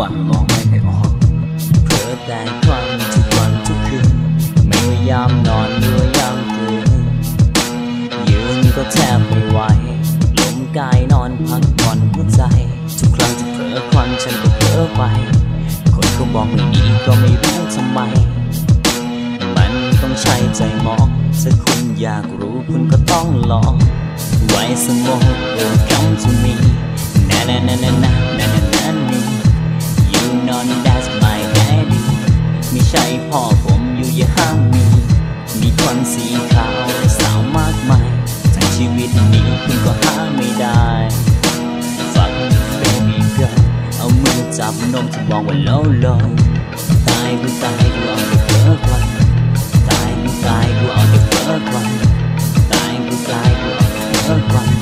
ควัญมองไม่เคยออกเพ้อแต่ครั้งทุกวันทุกคืนไม่ว่ายามนอนไม่ว่ายามตื่นยืนก็แทบไม่ไหวลมกายนอนพักผ่อนหัวใจ ทุกครั้งที่เผลอควันฉันก็เผลอไป คนเขาบอกไม่ดีก็ไม่รู้ทำไม มันต้องใช้ใจมองถ้าคุณอยากรู้คุณก็ต้องลอง ไว้สมองโอกา ใช่พ่อผมอยู่อย่าห้ามมี มีคนสีขาวสาวมากมายทั้งชีวิตนี้คุณก็ห้ามไม่ได้ฝักเป็นมีเกินเอามือจับนมจะบมองว่าเล่าลอยตายกูตายกูเอาแต่เพ้อควันตายกูตายกูเอาแต่เพ้อควันตายกูตายกูเอาแต่เพ้อควัน